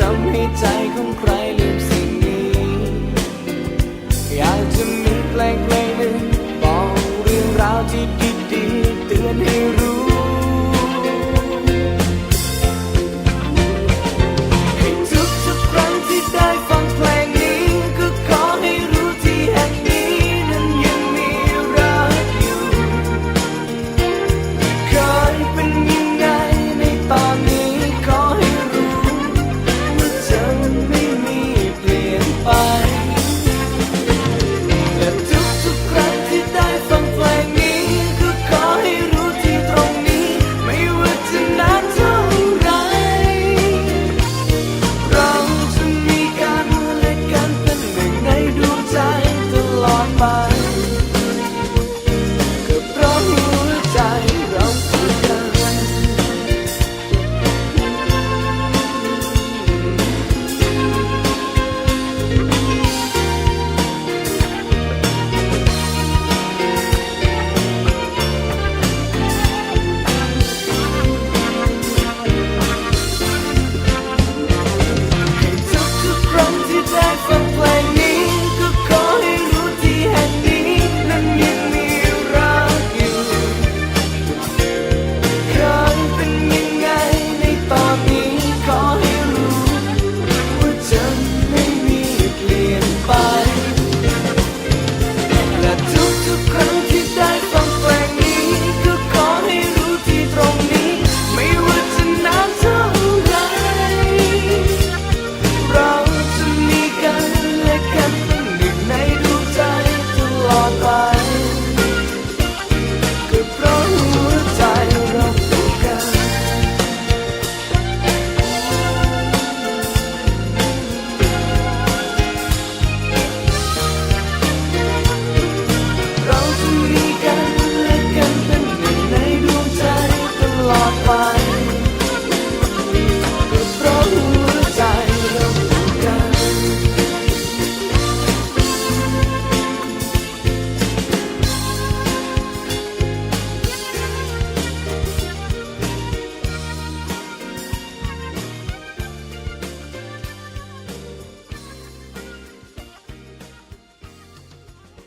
ทำให้ใจของใครลืมสิ่งนี้ อยากจะมีเพลงเพลงหนึ่งบอกเรื่องราวที่ดีๆเตือนให้รู้